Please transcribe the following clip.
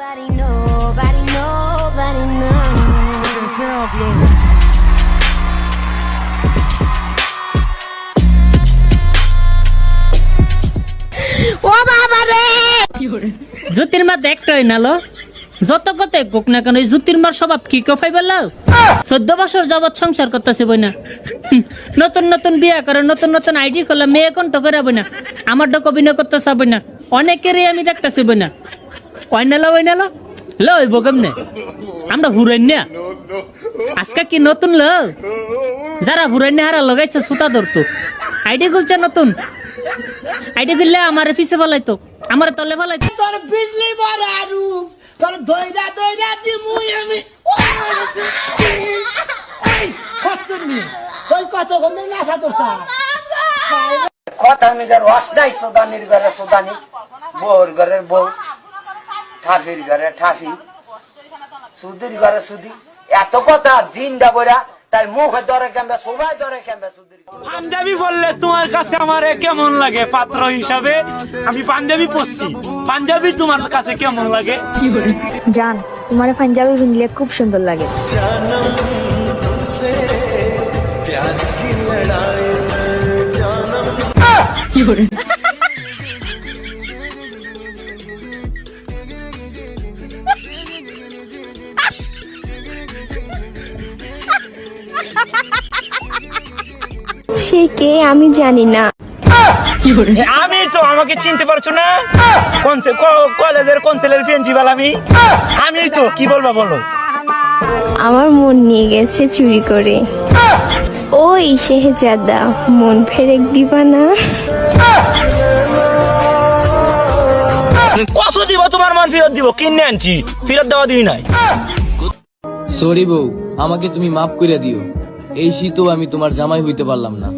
Nobody, nobody, nobody knows. জ্যোতির মা একটাই নালো যত কত কোক না কেন এই জ্যোতির মার স্বভাব কি কফাই বললাও চোদ্দ বছর যাবৎ সংসার করতেছে বই না নতুন নতুন বিয়া করে নতুন নতুন আইডি করলে মেয়ে কোন টকে বই না আমার ডক অভিনয় করতে না অনেকেরই আমি দেখতেছি বই না ওই নালো ওই নালো লো ওই কেমনে? আমরা হুরাই না। আজকে কি নতুন লো? যারা হুরাই না হারা লগাইছে সুতা ধরতো। আইডি খুলছে নতুন। আইডি খুললে আমার পিছে ফলাইতো। আমার তলে ফলাইতো। তোর বিজলি বড় রূপ তোর দইরা দইরা দি মুই আমি কতনি তুই কত গন্ধে নাসা তোরতা কথা মিলে রস নাই সুদানির ঘরে সুদানি বউর ঘরে বউ। ঠাফির ঘরে ঠাফি সুদির ঘরে সুদি। এত কথা দিন ডাবরা তাই মুখে ধরে কেমবে সবাই ধরে কেমবে সুদির পাঞ্জাবি বললে তোমার কাছে আমার কেমন লাগে? পাত্র হিসাবে আমি পাঞ্জাবি পরছি। পাঞ্জাবি তোমার কাছে কেমন লাগে? জান তোমার পাঞ্জাবি পিনলে খুব সুন্দর লাগে। সে কে আমি জানি না। আমি তো আমাকে চিনতে পারছ না। কলেজের কনসেলের প্রিন্সিপাল আমি? আমি তো কি বলবা বলো? আমার মন নিয়ে গেছে চুরি করে। ওই শেহজাদা মন ফেরেক দিবা না। কত দিব তোমার মান ফেরত দিব কিনে আনছি। ফেরত দেওয়া দিবি নাই। সরি বউ, আমাকে তুমি মাফ করে দিও। এই শীতও আমি তোমার জামাই হইতে পারলাম না।